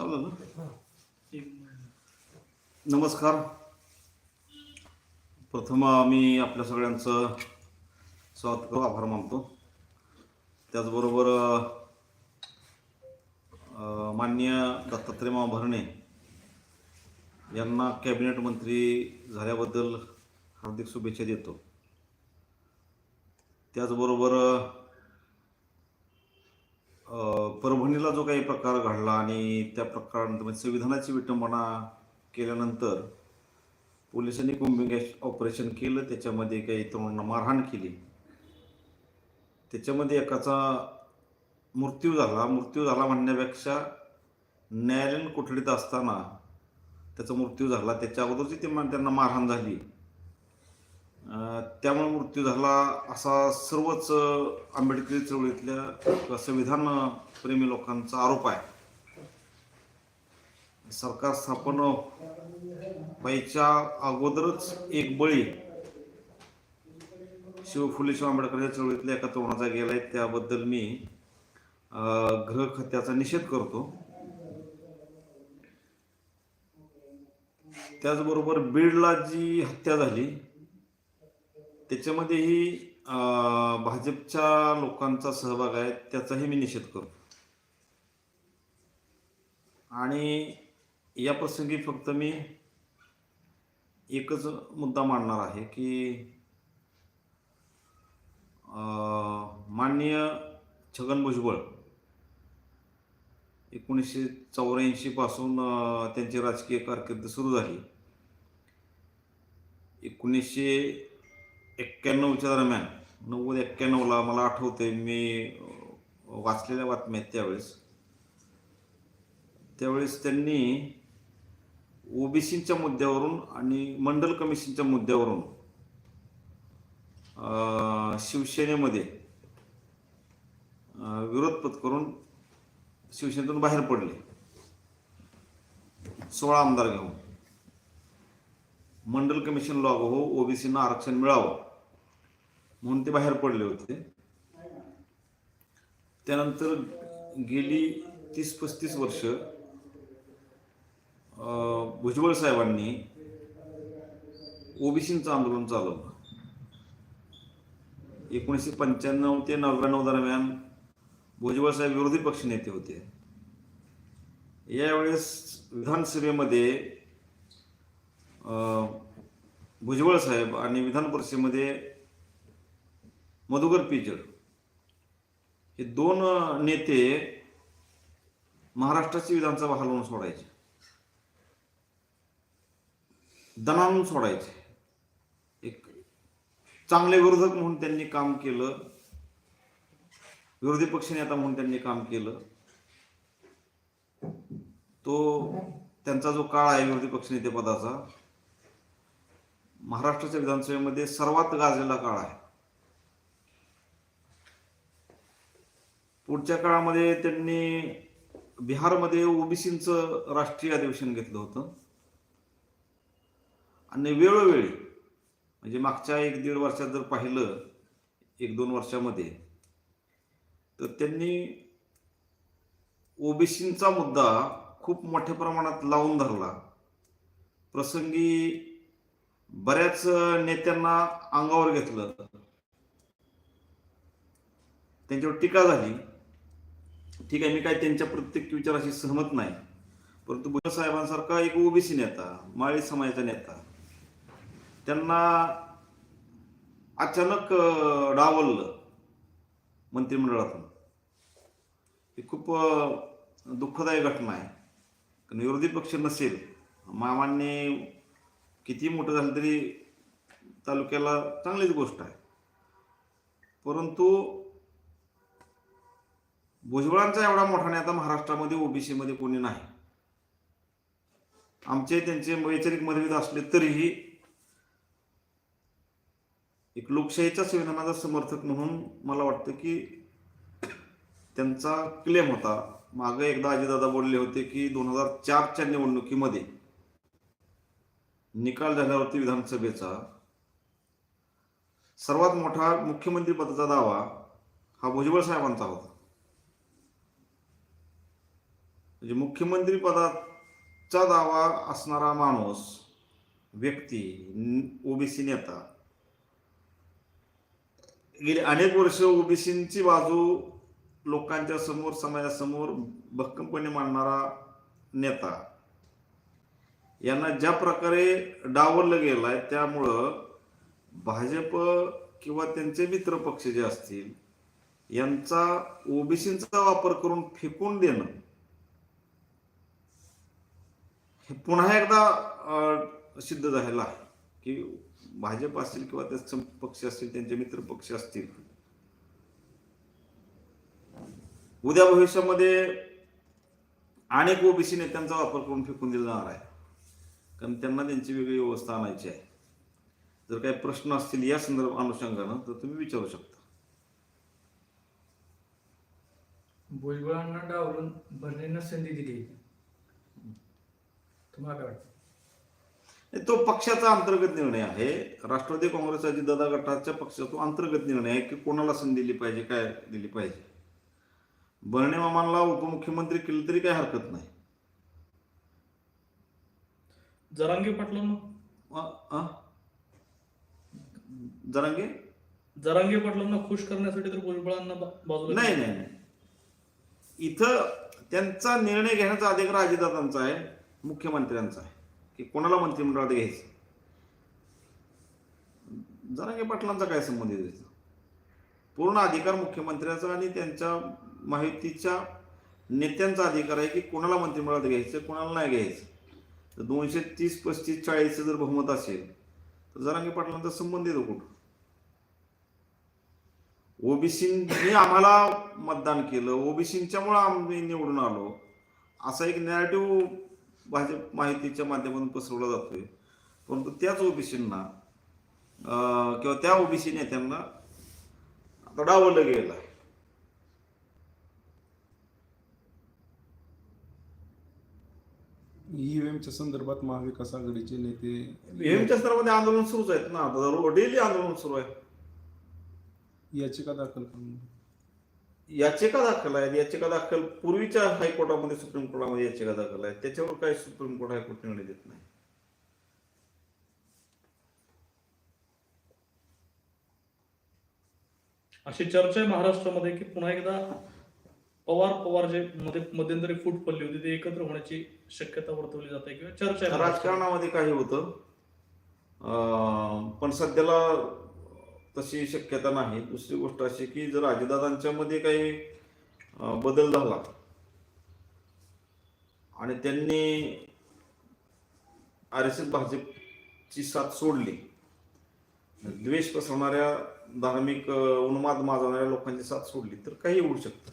चालेल ना? नमस्कार. प्रथम आम्ही आपल्या सगळ्यांचं स्वागत करू आभार मानतो. त्याचबरोबर मान्य माननीय दत्तात्रय मामा भरणे यांना कॅबिनेट मंत्री झाल्याबद्दल हार्दिक शुभेच्छा देतो. त्याचबरोबर परभणीला जो काही प्रकार घडला आणि त्या प्रकारानंतर म्हणजे संविधानाची विटंबना केल्यानंतर पोलिसांनी कुंभिंग ऑपरेशन केलं त्याच्यामध्ये काही तरुणांना मारहाण केली. त्याच्यामध्ये एकाचा मृत्यू झाला. मृत्यू झाला म्हणण्यापेक्षा न्यायालयीन कोठडीत असताना त्याचा मृत्यू झाला. त्याच्या अगोदरची ते त्यांना मारहाण झाली. त्यामुळे मृत्यू झाला असा सर्वच आंबेडकरी चळवळीतल्या संविधान प्रेमी लोकांचा आरोप आहे. सरकार स्थापन व्हायच्या अगोदरच एक बळी शिव फुले शिव या चळवळीतल्या एका तरुणाचा गेलाय. त्याबद्दल मी अं, गृह खात्याचा निषेध करतो. त्याचबरोबर बीडला जी हत्या झाली त्याच्यामध्येही भाजपच्या लोकांचा सहभाग आहे त्याचाही मी निषेध करतो. आणि या प्रसंगी फक्त मी एकच मुद्दा मांडणार आहे की माननीय छगन भुजबळ एकोणीसशे चौऱ्याऐंशी पासून त्यांची राजकीय कारकीर्द सुरू झाली. एकोणीसशे एक्क्याण्णवच्या दरम्यान नव्वद एक्क्याण्णवला मला आठवते मी वाचलेल्या बातम्या आहेत त्यावेळेस. त्यावेळेस त्यांनी ओबीसीच्या मुद्द्यावरून आणि मंडल कमिशनच्या मुद्द्यावरून शिवसेनेमध्ये विरोध विरोध पत्करून शिवसेनेतून बाहेर पडले. सोळा आमदार घेऊन. मंडल कमिशन लागू हो ओबीसींना आरक्षण मिळावं. म्हणून ते बाहेर पडले होते. त्यानंतर गेली तीस पस्तीस वर्ष भुजबळ साहेबांनी ओबीसीचं आंदोलन चालवलं. एकोणीसशे पंच्याण्णव ते नव्याण्णव दरम्यान भुजबळ साहेब विरोधी पक्ष नेते होते. यावेळेस विधानसभेमध्ये भुजबळ साहेब आणि विधान परिषदेमध्ये मधुकर पिचड हे दोन नेते महाराष्ट्राची विधानसभा हलवून सोडायचे. दणानून सोडायचे. एक चांगले विरोधक म्हणून त्यांनी काम केलं. विरोधी पक्षनेता म्हणून त्यांनी काम केलं. तो त्यांचा जो काळ आहे विरोधी पक्षनेतेपदाचा महाराष्ट्राच्या विधानसभेमध्ये सर्वात गाजलेला काळ आहे. पुढच्या काळामध्ये त्यांनी बिहारमध्ये ओबीसींचं राष्ट्रीय अधिवेशन घेतलं होतं. आणि वेळोवेळी म्हणजे मागच्या एक दीड वर्षात जर पाहिलं एक दोन वर्षामध्ये तर त्यांनी ओबीसींचा मुद्दा खूप मोठ्या प्रमाणात लावून धरला. प्रसंगी बऱ्याच नेत्यांना अंगावर घेतलं. त्यांच्यावर टीका झाली. ठीक आहे मी काय त्यांच्या प्रत्येक विचाराशी सहमत नाही. परंतु बुद्ध साहेबांसारखा एक ओबीसी नेता माळी समाजाचा नेता त्यांना अचानक डावललं मंत्रिमंडळातून. ही खूप दुःखदायक दुःखदायी घटना आहे. कारण विरोधी पक्ष नसेल मामांनी किती मोठं झालं तरी तालुक्याला चांगलीच गोष्ट आहे. परंतु भुजबळांचा एवढा मोठा नेता महाराष्ट्रामध्ये ओबीसीमध्ये कोणी नाही. आमचे त्यांचे वैचारिक मतभेद असले तरीही एक लोकशाहीच्या संविधानाचा समर्थक म्हणून मला वाटतं की त्यांचा क्लेम होता. मागे एकदा अजितदादा बोलले होते की दोन हजार चारच्या निवडणुकीमध्ये निकाल झाल्यावरती विधानसभेचा सर्वात मोठा मुख्यमंत्री पदाचा दावा हा भुजबळ साहेबांचा होता. म्हणजे मुख्यमंत्री पदाचा दावा असणारा माणूस व्यक्ती ओबीसी नेता. गेली अनेक वर्ष ओबीसींची बाजू लोकांच्या समोर समाजासमोर भक्कमपणे मांडणारा नेता. यांना ज्या प्रकारे डावललं गेलाय त्यामुळं भाजप किंवा त्यांचे मित्र पक्ष जे असतील यांचा ओबीसींचा वापर करून फेकून देणं हे पुन्हा एकदा सिद्ध झालेलं आहे की भाजप असतील किंवा त्याचे पक्ष असतील त्यांचे मित्र पक्ष असतील. उद्या भविष्यामध्ये अनेक ओबीसी नेत्यांचा वापर करून फेकून दिला जाणार आहे. कारण त्यांना त्यांची वेगळी व्यवस्था आणायची आहे. जर काही प्रश्न असतील या संदर्भ अनुषंगानं तर तुम्ही विचारू शकता. भुजबळांना डावरून भरणीनं संधी दिली. तुम्हाला काय वाटतं? नाही, तो पक्षाचा अंतर्गत निर्णय आहे. राष्ट्रवादी काँग्रेस अजितदादा गटाच्या पक्षाचा तो अंतर्गत निर्णय आहे की कोणाला संधी दिली पाहिजे काय दिली पाहिजे? बर्णे मामांना उपमुख्यमंत्री केलं तरी काही हरकत नाही. जरांगे पाटलांना? अ- अ? जरांगे? जरांगे पाटलांना खुश करण्यासाठी तर भुजबळांना बा- बाजूला नाही नाही नाही. इथं त्यांचा निर्णय घेण्याचा अधिकार अजितदादांचा आहे. मुख्यमंत्र्यांचा आहे. की कोणाला मंत्रिमंडळात घ्यायचं? जरांगे पाटलांचा काय संबंध द्यायचा पूर्ण अधिकार मुख्यमंत्र्याचा आणि त्यांच्या माहितीच्या नेत्यांचा अधिकार आहे की कोणाला मंत्रिमंडळात घ्यायचं कोणाला नाही घ्यायचं. तर दोनशे तीस पस्तीस चाळीसचं जर बहुमत असेल तर जरांगे पाटलांचा संबंध येतो कुठं? ओबीसींनी आम्हाला मतदान केलं ओबीसींच्यामुळे आम्ही निवडून आलो. असा एक नॅरेटिव्ह भाजप माहितीच्या माध्यमातून पसरवला जातोय. परंतु त्याच ओबीसींना किंवा त्या ओबीसी नेत्यांना आता डावलं गेलं आहे. ईव्हीएमच्या संदर्भात महाविकास आघाडीचे नेते ईव्हीएमच्या स्तरामध्ये आंदोलन सुरूच आहेत ना. आता डेली आंदोलन सुरू आहे. याचिका दाखल करून याचिका दाखल आहेत याचिका दाखल पूर्वीच्या हायकोर्टामध्ये सुप्रीम कोर्टामध्ये याचिका दाखल आहे. त्याच्यावर काही सुप्रीम कोर्ट हायकोर्ट निर्णय देत नाही. अशी चर्चा आहे महाराष्ट्रामध्ये की पुन्हा एकदा पवार पवार जे मध्ये मध्यंतरी फूट पडली होती ते एकत्र होण्याची शक्यता वर्तवली जाते किंवा चर्चा. राजकारणामध्ये काही होतं. अं, पण सध्याला तशी शक्यता नाही. दुसरी गोष्ट अशी की जर अजितदादांच्या मध्ये काही बदल झाला आणि त्यांनी आर एस एस भाजपची साथ सोडली द्वेष पसरवणाऱ्या धार्मिक उन्माद माजवणाऱ्या लोकांची साथ सोडली तर काही होऊ शकतं.